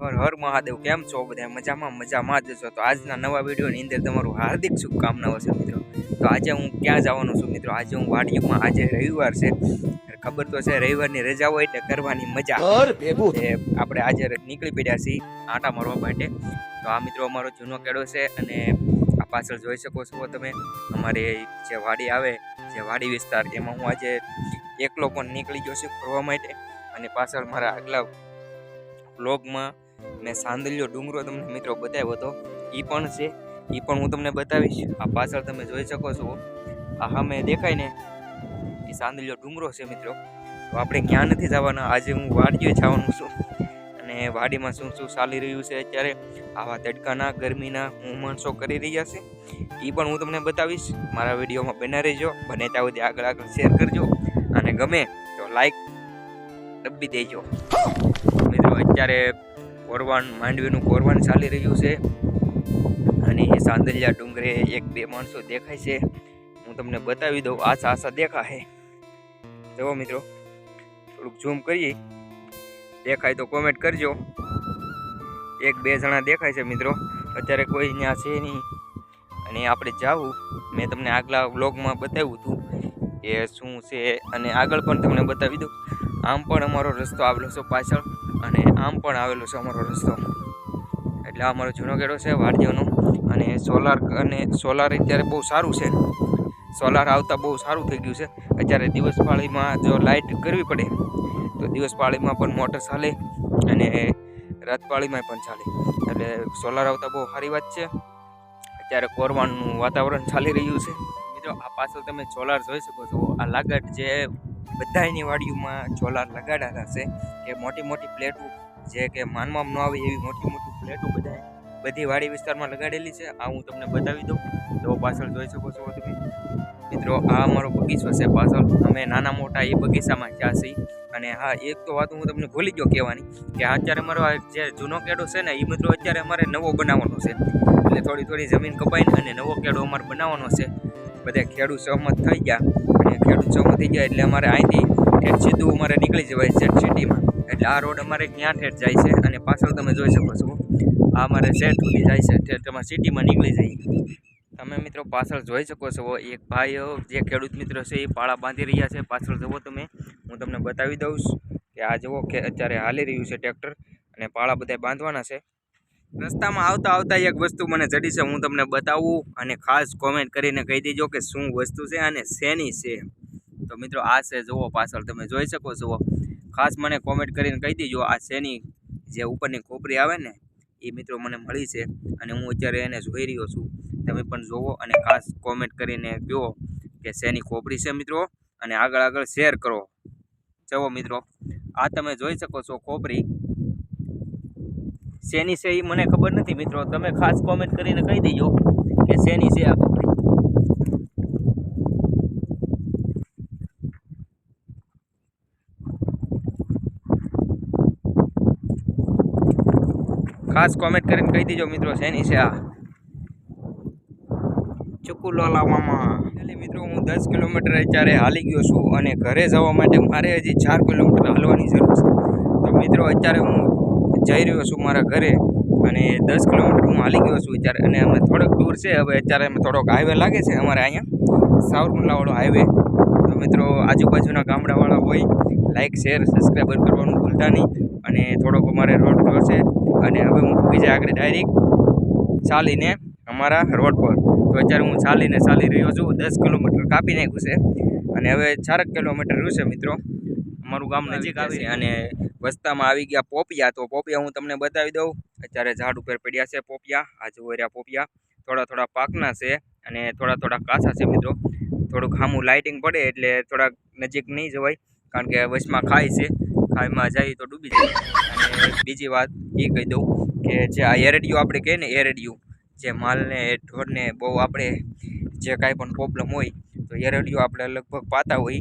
હર હર મહાદેવ કેમ છો બધા મજામાં મજામાં જ છો. તો આજના નવા વિડીયોની અંદર તમારું હાર્દિક શુભકામનાઓ છે મિત્રો. તો આજે હું ક્યાં જવાનો છું મિત્રો? આજે હું વાડીમાં આજે રવિવાર છે. ખબર તો છે રવિવારની રજા હોય એટલે કરવાની મજા. આપણે આજે નીકળી પડ્યા છીએ આંટા મારવા માટે. તો આ મિત્રો અમારો જૂનો કેડો છે અને આ પાછળ જોઈ શકો છો તમે. અમારી જે વાડી આવે જે વાડી વિસ્તાર એમાં હું આજે એકલો પણ નીકળી ગયો છું ફરવા માટે. અને પાછળ મારા આગલા બ્લોગમાં મેં સાંદલિયો ડુંગરો તમને મિત્રો બતાવ્યો હતો એ પણ છે. એ પણ હું તમને બતાવીશ. આ પાછળ તમે જોઈ શકો છો. આ સામે દેખાય ને એ સાંદલિયો ડુંગરો છે મિત્રો. તો આપણે ક્યાં નથી જવાના? આજે હું વાડીએ જવાનું છું. અને વાડીમાં શું શું ચાલી રહ્યું છે અત્યારે? આવા તડકાના, ગરમીના હું માણસો કરી રહ્યા છે. એ પણ હું તમને બતાવીશ. મારા વિડીયોમાં બના રહેજો. બને ત્યાં સુધી આગળ આગળ શેર કરજો. અને ગમે તો લાઈક દબી દેજો. મિત્રો, અત્યારે કોરવાન, માંડવીનું કોરવાન ચાલી રહ્યું છે. અને એ સાંદલિયા ડુંગરે એક બે માણસો દેખાય છે. હું તમને બતાવી દઉં આશા આશા દેખાય જુઓ મિત્રો, થોડુંક ઝૂમ કરીએ. દેખાય તો કોમેન્ટ કરજો. એક બે જણા દેખાય છે મિત્રો. અત્યારે કોઈ ત્યાં છે નહીં. અને આપણે જાવું. મેં તમને આગલા વ્લોગમાં બતાવ્યું હતું કે શું છે અને આગળ પણ તમને બતાવી દઉં. આમ પણ અમારો રસ્તો આવેલો છે પાછળ અને આમ પણ આવેલો છે અમારો રસ્તો. એટલે આ અમારો જૂનો ગેડો છે, વાડીઓનો. અને સોલાર અને સોલાર અત્યારે બહુ સારું છે. સોલાર આવતા બહુ સારું થઈ ગયું છે. અત્યારે દિવસ પાળીમાં જો લાઇટ કરવી પડે, તો દિવસ પાળીમાં પણ મોટર ચાલે અને રાત પાળીમાં પણ ચાલે. એટલે સોલાર આવતા બહુ સારી વાત છે. અત્યારે કોરવાનું વાતાવરણ ચાલી રહ્યું છે. મિત્રો, આ પાછળ તમે સોલાર જોઈ શકો છો. આ લાગટ જે બધાની વાડીઓમાં ચોલાર લગાડેલા છે કે મોટી મોટી પ્લેટો જે કે માનવામાં ન આવે એવી મોટી મોટી પ્લેટો બધાએ બધી વાડી વિસ્તારમાં લગાડેલી છે. આ હું તમને બતાવી દઉં. તો પાછળ જોઈ શકો છો તમે. મિત્રો, આ અમારો બગીચો છે પાછળ. અમે નાના મોટા એ બગીચામાં જ્યાં છીએ. અને હા, એક તો વાત હું તમને ભૂલી ગયો કહેવાની કે અત્યારે અમારો જે જૂનો કેડો છે ને, એ મિત્રો અત્યારે અમારે નવો બનાવવાનો છે. એટલે થોડી થોડી જમીન કપાઈને અને નવો કેડો અમારે બનાવવાનો છે. બધા ખેડૂત સહમત થઈ ગયા. અને ખેડૂત થઈ ગયા એટલે અમારે અહીંથી ઠેઠ સીધું અમારે નીકળી જવાય છે સિટીમાં. એટલે આ રોડ અમારે ક્યાં ઠેઠ જાય છે અને પાછળ તમે જોઈ શકો છો, આ અમારે શહેર સુધી જાય છે, ઠેઠ તમારે સિટીમાં નીકળી જાય. તમે મિત્રો પાછળ જોઈ શકો છો, એક ભાઈ જે ખેડૂત મિત્રો છે, એ પાળા બાંધી રહ્યા છે. પાછળ જુઓ તમે, હું તમને બતાવી દઉં કે આ જુઓ કે અત્યારે હાલી રહ્યું છે ટ્રેક્ટર અને પાળા બધા બાંધવાના છે. રસ્તામાં આવતા આવતા એક વસ્તુ મને જડી છે, હું તમને બતાવું અને ખાસ કોમેન્ટ કરીને કહી દેજો કે શું વસ્તુ છે અને શેની છે. તો મિત્રો, આ છે, જુઓ, પાછળ તમે જોઈ શકો છો. ખાસ મને કોમેન્ટ કરીને કહી દેજો, આ શેની જે ઉપરની ખોપરી આવે ને, એ મિત્રો મને મળી છે અને હું અત્યારે એને જોઈ રહ્યો છું. તમે પણ જોવો અને ખાસ કોમેન્ટ કરીને કહો કે શેની ખોપરી છે મિત્રો, અને આગળ આગળ શેર કરો. જવો મિત્રો, આ તમે જોઈ શકો છો ખોપરી. શેની છે એ મને ખબર નથી મિત્રો. તમે ખાસ કોમેન્ટ કરીને કહી દેજો કે શેની છે આ કપડી ખાસ કોમેન્ટ કરીને કહી દેજો મિત્રો શેની છે આ. ચુકુલોલાવામાં એટલે મિત્રો હું દસ કિલોમીટર અત્યારે હાલી ગયો છું અને ઘરે જવા માટે મારે હજી ચાર કિલોમીટર હાલવાની જરૂર છે. તો મિત્રો અત્યારે હું જઈ રહ્યો છું મારા ઘરે અને દસ કિલોમીટર હું હાલી ગયો છું અત્યારે. અને અમે થોડોક દૂર છે. હવે અત્યારે અમે થોડોક હાઈવે લાગે છે અમારે અહીંયા. સાવરકુંડલાવાળો હાઈવે તો મિત્રો, આજુબાજુના ગામડાવાળા હોય લાઇક શેર સબસ્ક્રાઈબર કરવાનું ભૂલતા નહીં. અને થોડોક અમારે રોડ પર છે. અને હવે હું પૂગી જાય આગળ ડાયરેક્ટ ચાલીને અમારા રોડ પર. તો અત્યારે હું ચાલીને ચાલી રહ્યો છું. દસ કિલોમીટર કાપી નાખ્યું છે. અને હવે ચારક કિલોમીટર રહ્યું છે મિત્રો. અમારું ગામ નજીક આવી અને વસ્તામાં આવી ગયા પોપિયા. તો પોપિયા હું તમને બતાવી દઉં. અત્યારે ઝાડ ઉપર પડ્યા છે પોપિયા. આ જુઓ રહ્યા પોપિયા. થોડા થોડા પાકના છે અને થોડા થોડા કાચા છે મિત્રો. થોડુંક હામું લાઇટિંગ પડે એટલે થોડાક નજીક નહીં જવાય, કારણ કે વચમાં ખાય છે. ખાઈમાં જાય તો ડૂબી જાય. અને બીજી વાત એ કહી દઉં કે જે આ એરડિયું આપણે કહીએ ને એરડિયું જે માલને, ઢોરને બહુ આપણે જે કાંઈ પણ પ્રોબ્લેમ હોય, તો એરડિયું આપણે લગભગ પાતા હોય.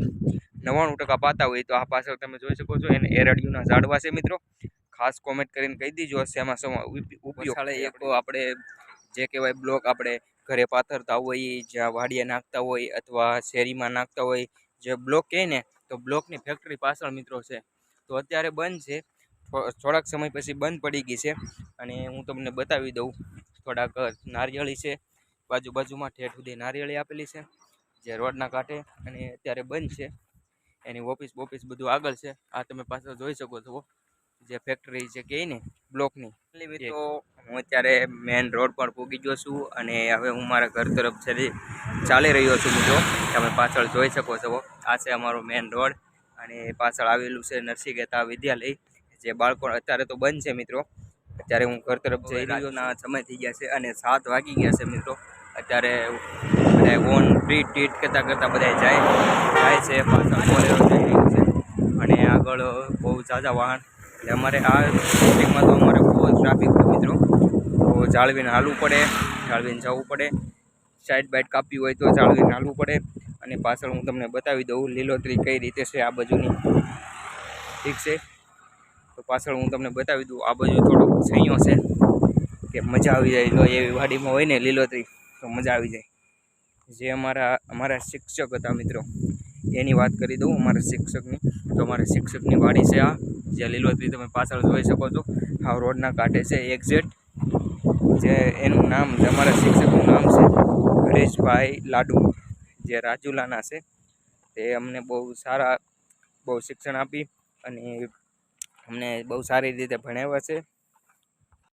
નવ્વાણું ટકા પાતા હોય તો આ પાછળ તમે જોઈ શકો છો એને એરડિયુના ઝાડવા છે મિત્રો. ખાસ કોમેન્ટ કરીને કહી દીજો શેમાં શેમાં ઉપ- ઉપયોગ એક આપણે. જે કહેવાય બ્લોક આપણે ઘરે પાથરતા હોય જ્યાં વાડીએ નાખતા હોય અથવા શેરીમાં નાખતા હોય જે બ્લોક કહે ને તો બ્લોકની ફેક્ટરી પાછળ મિત્રો છે. તો અત્યારે બંધ છે. થોડાક સમય પછી બંધ પડી ગઈ છે. અને હું તમને બતાવી દઉં થોડાક નારિયેળી છે. બાજુ બાજુમાં ઠેઠ સુધી નારિયેળી આપેલી છે જે રોડના કાંઠે અને અત્યારે બંધ છે. એની ઓફિસ બોફિસ બધું આગળ છે. આ તમે પાછળ જોઈ શકો છો. જે ફેક્ટરી છે કે ને બ્લોકની તો હું અત્યારે મેઇન રોડ પર પૂગી ગયો છું અને હવે હું મારા ઘર તરફ છે ચાલી રહ્યો છું મિત્રો તમે પાછળ જોઈ શકો છો. આ છે અમારો મેઇન રોડ અને પાછળ આવેલું છે નરસિંહ ગેતા વિદ્યાલય. જે બાળકો અત્યારે તો બંધ છે મિત્રો. અત્યારે હું ઘર તરફ જઈ રહ્યો ના સમય થઈ ગયા છે અને સાત વાગી ગયા છે મિત્રો. અત્યારે બધા ઓન ટ્રીટ ટ્રીટ કરતાં કરતાં બધા જાય. જાય છે પાછળ બોલેરો ટ્રેકિંગ છે. અને આગળ બહુ ઝાઝા વાહન. એટલે અમારે આ ટ્રાફિકમાં તો અમારે બહુ ટ્રાફિક મિત્રો. તો જાળવીને હાલવું પડે, જાળવીને જવું પડે. સાઈડ બાઈટ કાપવી હોય તો જાળવીને હાલવું પડે. અને પાછળ હું તમને બતાવી દઉં, લીલોતરી કઈ રીતે છે આ બાજુની. ઠીક છે? તો પાછળ હું તમને બતાવી દઉં, આ બાજુ થોડોક સહીઓ છે. કે મજા આવી જાય જો એવી વાડીમાં હોય ને લીલોતરી, તો મજા આવી જાય. જે અમારા અમારા શિક્ષક હતા મિત્રો. એની વાત કરી દઉં અમારા શિક્ષકની. તો અમારા શિક્ષકની વાડી છે આ જે લીલોતરી તમે પાછળ જોઈ શકો છો. આ રોડના કાંઠે છે એક્ઝેટ, જે એનું નામ અમારા શિક્ષકનું નામ છે હરેશભાઈ લાડુ, જે રાજુલાના છે. તે અમને બહુ સારા, બહુ શિક્ષણ આપી અને અમને બહુ સારી રીતે ભણાવ્યા છે.